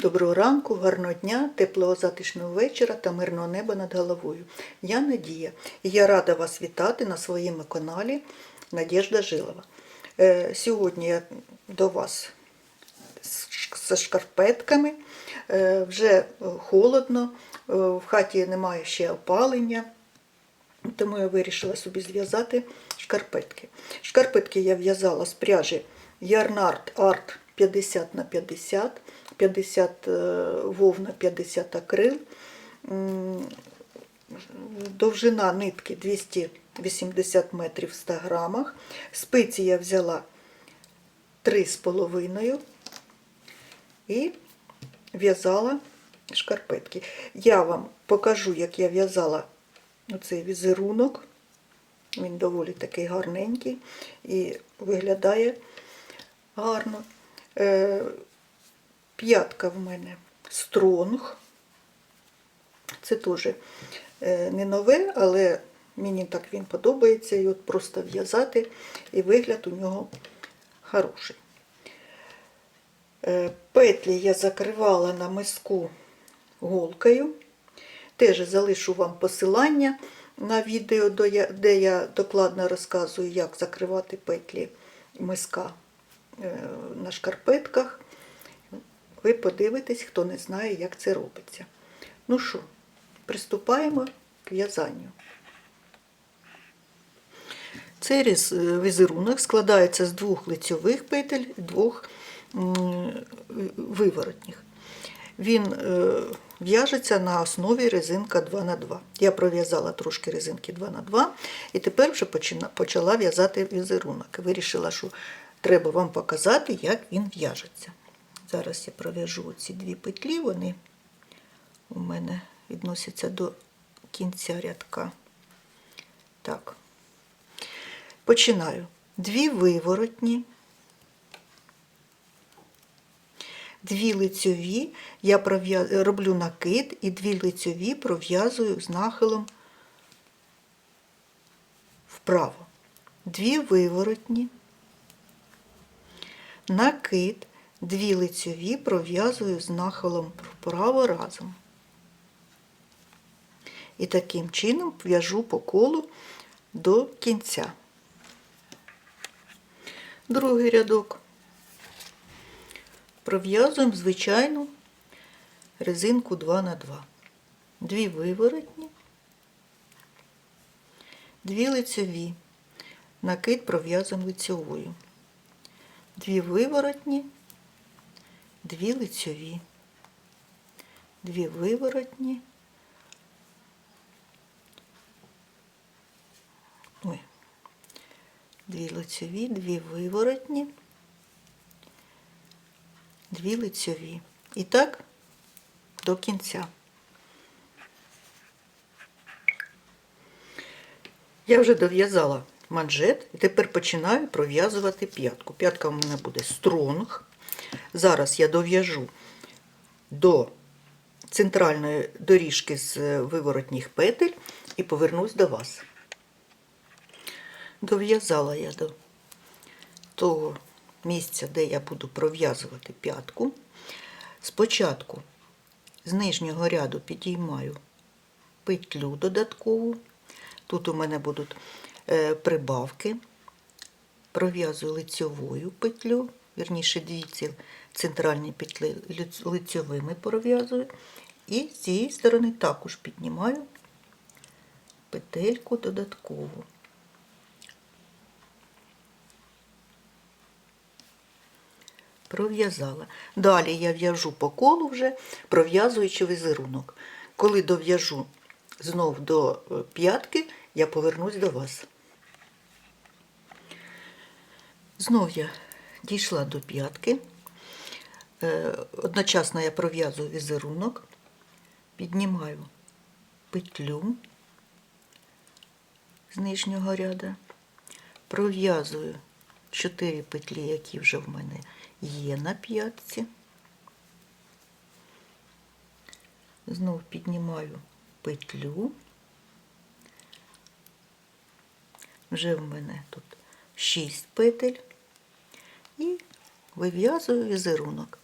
доброго ранку, гарного дня, теплого затишного вечора та мирного неба над головою. Я Надія і я рада вас вітати на своєму каналі Надежда Жилова. Е, Сьогодні я до вас з- шкарпетками. Е, Вже холодно, е, в хаті немає ще опалення. Тому я вирішила собі зв'язати шкарпетки. Шкарпетки я в'язала з пряжі Ярнард Арт 50 на 50, 50 е, вовна, 50 акрил. Довжина нитки 280 метрів в 100 грамах. Спиці я взяла 3,5 і в'язала шкарпетки. Я вам покажу, як я в'язала оцей візерунок. Він доволі такий гарненький і виглядає гарно. П'ятка в мене стронг. Це теж е, не нове, але мені так він подобається. І от просто в'язати, і вигляд у нього хороший. Е, Петлі я закривала на миску голкою. Теж залишу вам посилання на відео, де я докладно розказую, як закривати петлі миска е, на шкарпетках. Ви подивитесь, хто не знає, як це робиться. Ну що, приступаємо к в'язанню. Цей е, візерунок складається з двох лицьових петель і двох виворотніх. Він е, в'яжеться на основі резинка 2х2. Я пров'язала трошки резинки 2х2 і тепер вже почала в'язати візерунок. Вирішила, що треба вам показати, як він в'яжеться. Зараз я пров'яжу ці дві петлі, вони у мене відносяться до кінця рядка. Так. Починаю. Дві виворотні, дві лицьові, я роблю накид і дві лицьові пров'язую з нахилом вправо. Дві виворотні, накид, дві лицьові пров'язую з нахилом вправо разом. І таким чином в'яжу по колу до кінця. Другий рядок пров'язуємо звичайну резинку 2 на 2 Дві виворотні, дві лицьові, накид пров'язуємо лицьовою. Дві виворотні, дві лицьові, дві виворотні. Ой. Дві лицьові, дві виворотні, дві лицьові. І так до кінця. Я вже дов'язала манжет і тепер починаю пров'язувати п'ятку. П'ятка у мене буде стронг. Зараз я дов'яжу до центральної доріжки з виворотніх петель і повернусь до вас. Дов'язала я до того місця, де я буду пров'язувати п'ятку. Спочатку з нижнього ряду підіймаю петлю додаткову. Тут у мене будуть е, прибавки. Пров'язую лицьовою петлю, вірніше дві ці центральні петлі лиць- лицьовими пров'язую. І з цієї сторони також піднімаю петельку додаткову. Пров'язала. Далі я в'яжу по колу вже, пров'язуючи візерунок. Коли дов'яжу знов до е, п'ятки, я повернусь до вас. Знов я дійшла до п'ятки. Е, Одночасно я пров'язую візерунок, піднімаю петлю з нижнього ряду, пров'язую 4 петлі, які вже в мене є на п'ятці. Знов піднімаю петлю. Вже в мене тут 6 петель і вив'язую візерунок.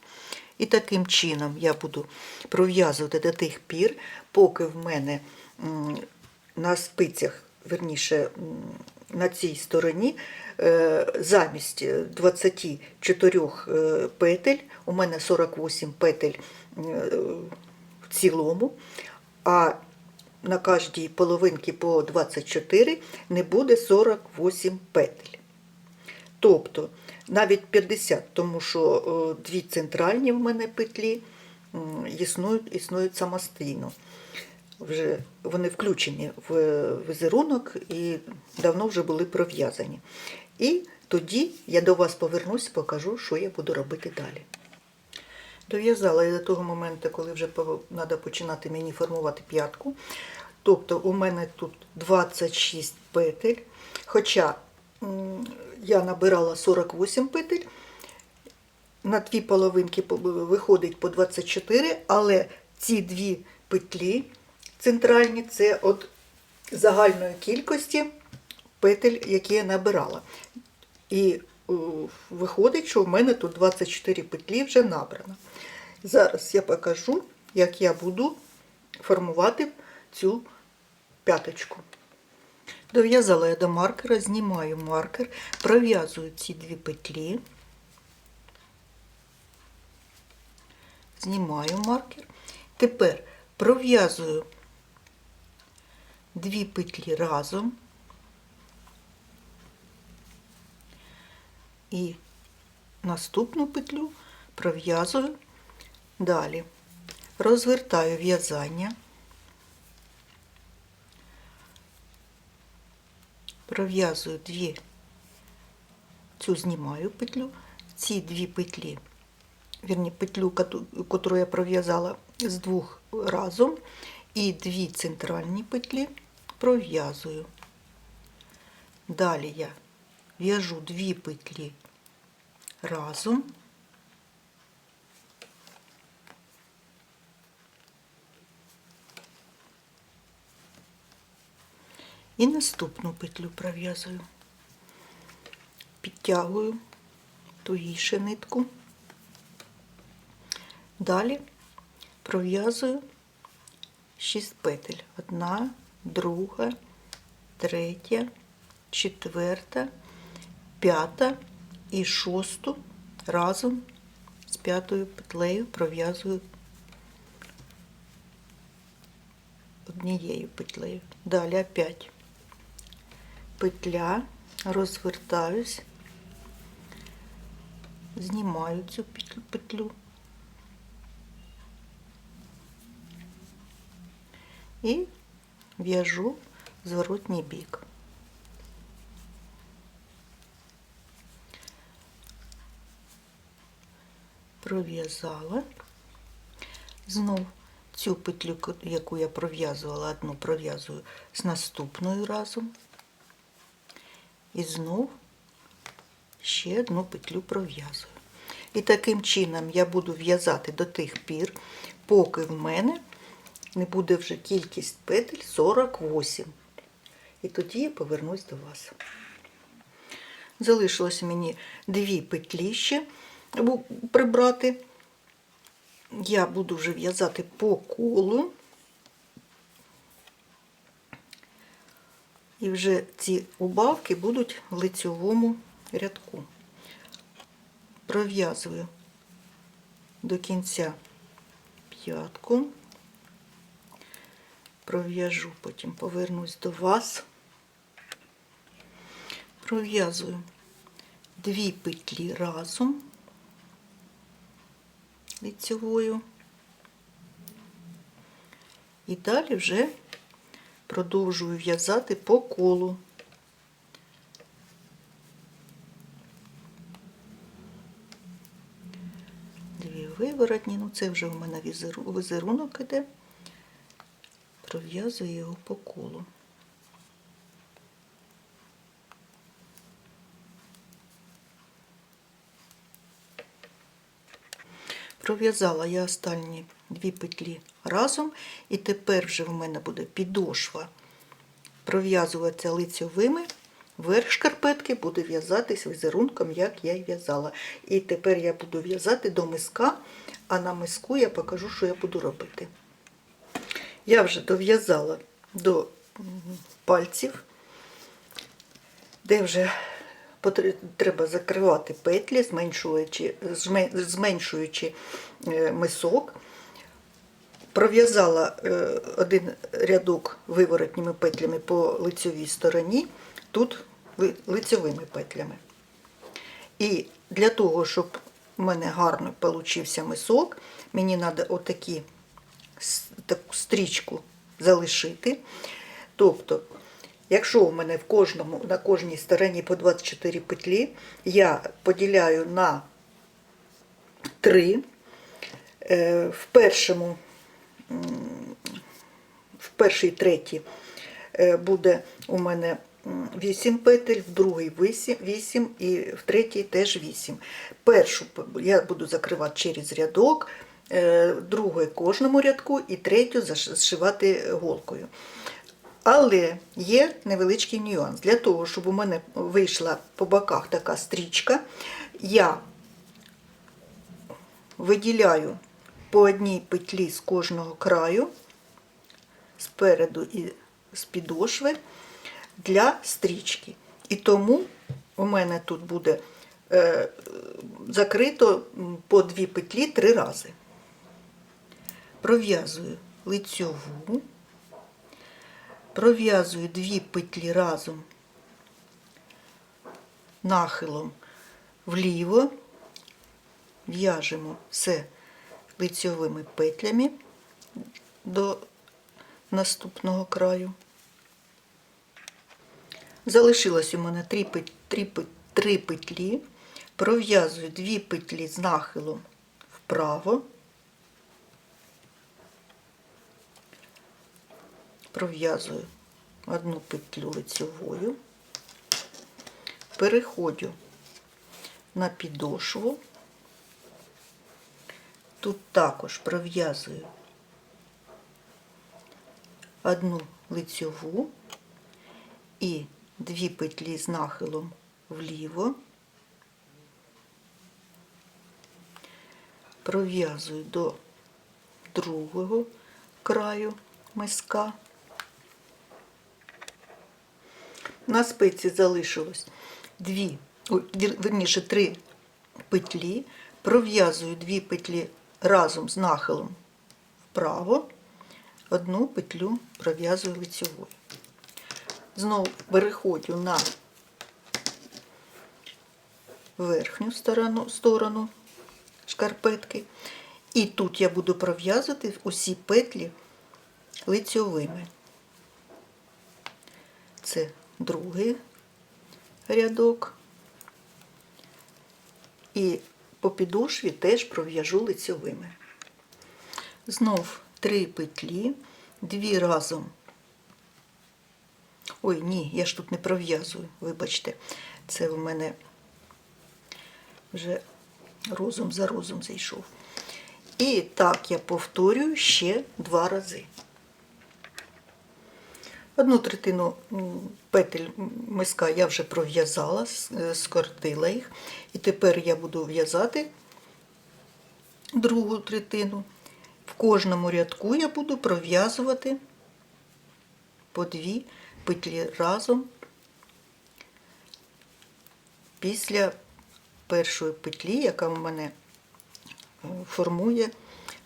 І таким чином я буду пров'язувати до тих пір, поки в мене на спицях, верніше, на цій стороні, е, замість 24 е, петель, у мене 48 петель е, в цілому, а на кожній половинці по 24 не буде 48 петель. Тобто навіть 50, тому що е, дві центральні в мене петлі існують, існують самостійно. Вже вони включені в візерунок і давно вже були пров'язані. І тоді я до вас повернусь, покажу, що я буду робити далі. Дов'язала я до того моменту, коли вже треба починати мені формувати п'ятку. Тобто у мене тут 26 петель. Хоча я набирала 48 петель, на дві половинки виходить по 24, але ці дві петлі центральні це від загальної кількості петель, які я набирала. І е, виходить, що в мене тут 24 петлі вже набрано. Зараз я покажу, як я буду формувати цю п'яточку. Дов'язала я до маркера, знімаю маркер, пров'язую ці дві петлі, знімаю маркер. Тепер пров'язую дві петлі разом і наступну петлю пров'язую далі. Розвертаю в'язання. Пров'язую дві, цю знімаю петлю, ці дві петлі, вірні, петлю, яку я пров'язала з двох разом, і дві центральні петлі пров'язую. Далі я в'яжу дві петлі разом. І наступну петлю пров'язую, підтягую тугіше нитку. Далі пров'язую 6 петель. Одна, друга, третя, четверта, п'ята і шосту разом з п'ятою петлею пров'язую однією петлею. Далі опять петля, розвертаюсь, знімаю цю петлю- і в'яжу зворотній бік. Пров'язала. Знов цю петлю, яку я пров'язувала, одну пров'язую з наступною разом. І знов ще одну петлю пров'язую. І таким чином я буду в'язати до тих пір, поки в мене не буде вже кількість петель 48. І тоді я повернусь до вас. Залишилось мені дві петлі ще прибрати. Я буду вже в'язати по колу. І вже ці убавки будуть в лицьовому рядку. Пров'язую до кінця п'ятку, пров'яжу, потім повернусь до вас, пров'язую дві петлі разом лицьовою. І далі вже продовжую в'язати по колу. Дві виворотні, ну це вже у мене візерунок іде. Пров'язую його по колу. Пров'язала я останні дві петлі разом, і тепер вже в мене буде підошва пров'язуватися лицьовими верх шкарпетки буде в'язатись візерунком, як я й в'язала. І тепер я буду в'язати до миска, а на миску я покажу, що я буду робити. Я вже дов'язала до пальців, де вже треба закривати петлі, зменшуючи, зменшуючи е, мисок. Пров'язала е, один рядок виворотніми петлями по лицьовій стороні, тут ли- лицьовими петлями. І для того, щоб у мене гарно получився мисок, мені треба отакі таку стрічку залишити. Тобто, якщо у мене в кожному, на кожній стороні по 24 петлі, я поділяю на 3. В першому в першій третій е, буде у мене 8 петель, в другій 8 і в третій теж 8. Першу я буду закривати через рядок, е, другу кожному рядку і третю заш- зшивати голкою. Але є невеличкий нюанс. Для того, щоб у мене вийшла по боках така стрічка, я виділяю по одній петлі з кожного краю, спереду і з підошви для стрічки. І тому у мене тут буде е, закрито по дві петлі три рази. Пров'язую лицьову, пров'язую дві петлі разом нахилом вліво, в'яжемо все лицьовими петлями до наступного краю. Залишилось у мене три, три, три петлі, пров'язую дві петлі з нахилом вправо, пров'язую одну петлю лицьовою, переходжу на підошву, тут також пров'язую одну лицьову і дві петлі з нахилом вліво, пров'язую до другого краю миска. На спиці залишилось дві, вірніше, три петлі, пров'язую дві петлі разом з нахилом вправо, одну петлю пров'язую лицьовою. Знову переходжу на верхню сторону, сторону шкарпетки. І тут я буду пров'язувати усі петлі лицьовими. Це другий рядок. І по підошві теж пров'яжу лицьовими. Знов три петлі, дві разом. Ой, ні, я ж тут не пров'язую, вибачте, це в мене вже розум за розум зайшов. І так я повторюю ще два рази. Одну третину петель миска я вже пров'язала, с- е, скоротила їх. І тепер я буду в'язати другу третину. В кожному рядку я буду пров'язувати по дві петлі разом після першої петлі, яка в мене е, формує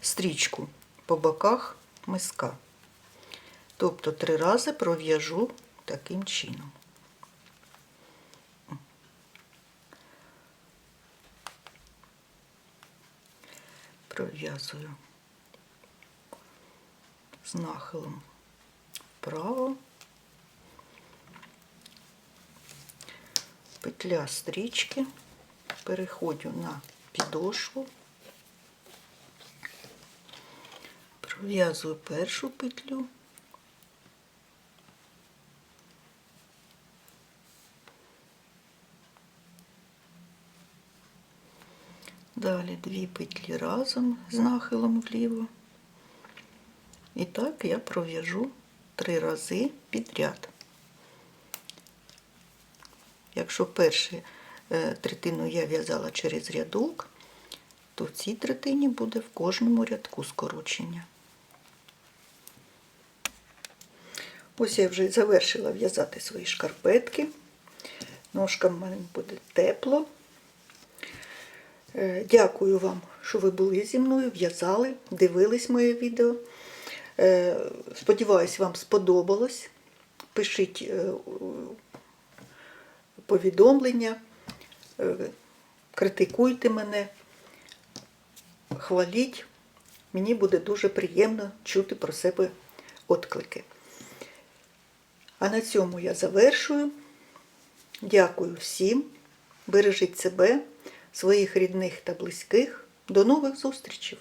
стрічку по боках миска. Тобто три рази пров'яжу таким чином. Пров'язую з нахилом вправо. Петля стрічки, переходжу на підошву, пров'язую першу петлю. Далі дві петлі разом з нахилом вліво. І так я пров'яжу три рази підряд. Якщо першу е, третину я в'язала через рядок, то в цій третині буде в кожному рядку скорочення. Ось я вже завершила в'язати свої шкарпетки. Ножкам в мене буде тепло. Е, Дякую вам, що ви були зі мною, в'язали, дивились моє відео. Е, Сподіваюсь, вам сподобалось. Пишіть е, повідомлення, критикуйте мене, хваліть. Мені буде дуже приємно чути про себе отклики. А на цьому я завершую. Дякую всім. Бережіть себе, своїх рідних та близьких. До нових зустрічей!